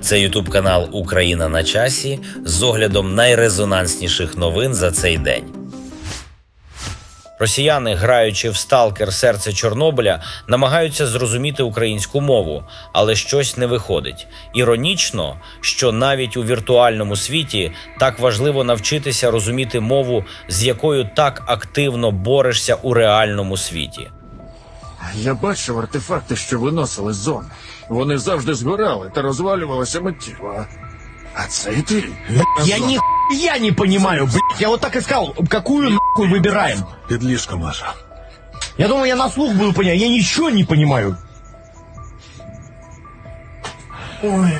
Це Ютуб канал Україна на часі з оглядом найрезонансніших новин за цей день. Росіяни, граючи в сталкер серце Чорнобиля, намагаються зрозуміти українську мову, але щось не виходить. Іронічно, що навіть у віртуальному світі так важливо навчитися розуміти мову, з якою так активно борешся у реальному світі. Я бачив артефакти, що виносили з зони. Вони завжди згорали та розвалювалися миттєво. а- А це і ти. Я нихуя не понимаю, блядь. Я вот так и сказал, какую нахуй выбираем. Підліжка Маша. Я думал, я на слух буду понимать, я ничего не понимаю. Ой.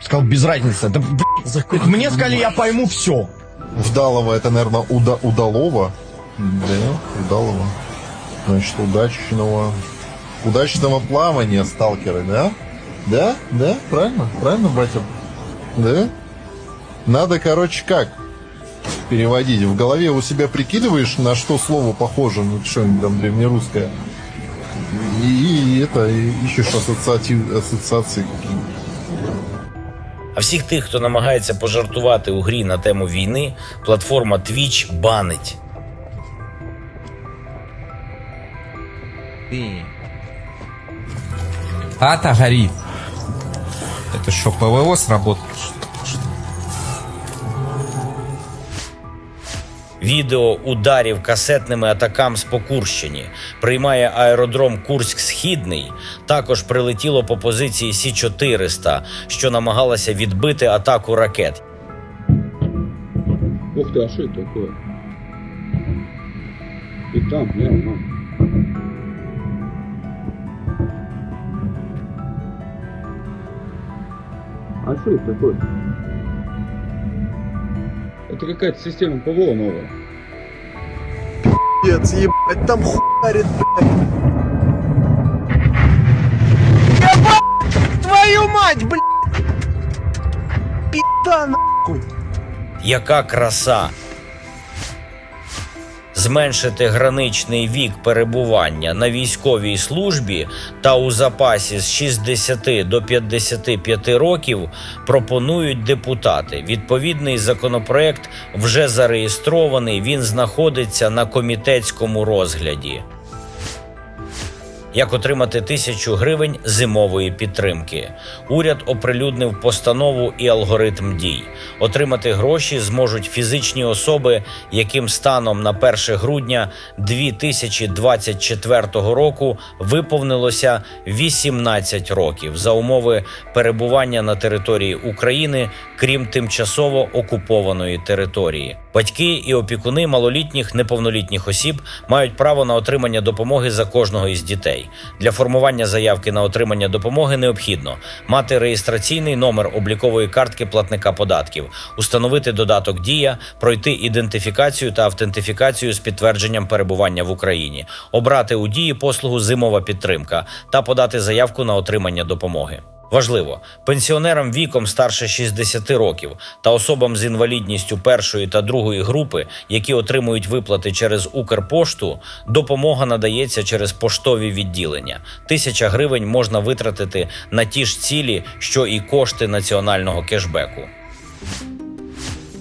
Сказал, без разницы. Да, блядь, мне сказали, я пойму все. Вдалова это, наверное, уда удалова. Да, удалова. Значит, удачного... Удачного плавания, сталкеры, да? Да? Да? Правильно? Правильно, батя? Да? Надо, короче, как переводить? В голове у себя прикидываешь, на что слово похоже, ну, что-нибудь там древнерусское. И, и это, и ищешь ассоциатив, ассоциации какие-нибудь. А всіх тих, хто намагається пожартувати у грі на тему війни, платформа Twitch банить. Хата горит. Это что, ПВО сработало? Відео ударів касетними атакам по Курщині приймає аеродром Курськ Східний. Також прилетіло по позиції Сі 400 що намагалася відбити атаку ракет. Ух ты, а что это такое? И там, прямо. А что это такое? Это какая-то система ПВО новая. Пиздец, ебать, там хуярит, Твою мать, блядь! Пизда нахуй! Яка краса! Зменшити граничний вік перебування на військовій службі та у запасі з 60 до 55 років пропонують депутати. Відповідний законопроект вже зареєстрований. Він знаходиться на комітетському розгляді. Як отримати тисячу гривень зимової підтримки? Уряд оприлюднив постанову і алгоритм дій. Отримати гроші зможуть фізичні особи, яким станом на 1 грудня 2024 року виповнилося 18 років за умови перебування на території України, крім тимчасово окупованої території. Батьки і опікуни малолітніх неповнолітніх осіб мають право на отримання допомоги за кожного із дітей. Для формування заявки на отримання допомоги необхідно мати реєстраційний номер облікової картки платника податків, установити додаток Дія, пройти ідентифікацію та автентифікацію з підтвердженням перебування в Україні, обрати у дії послугу зимова підтримка та подати заявку на отримання допомоги. Важливо, пенсіонерам віком старше 60 років та особам з інвалідністю першої та другої групи, які отримують виплати через Укрпошту, допомога надається через поштові відділення. Тисяча гривень можна витратити на ті ж цілі, що і кошти національного кешбеку.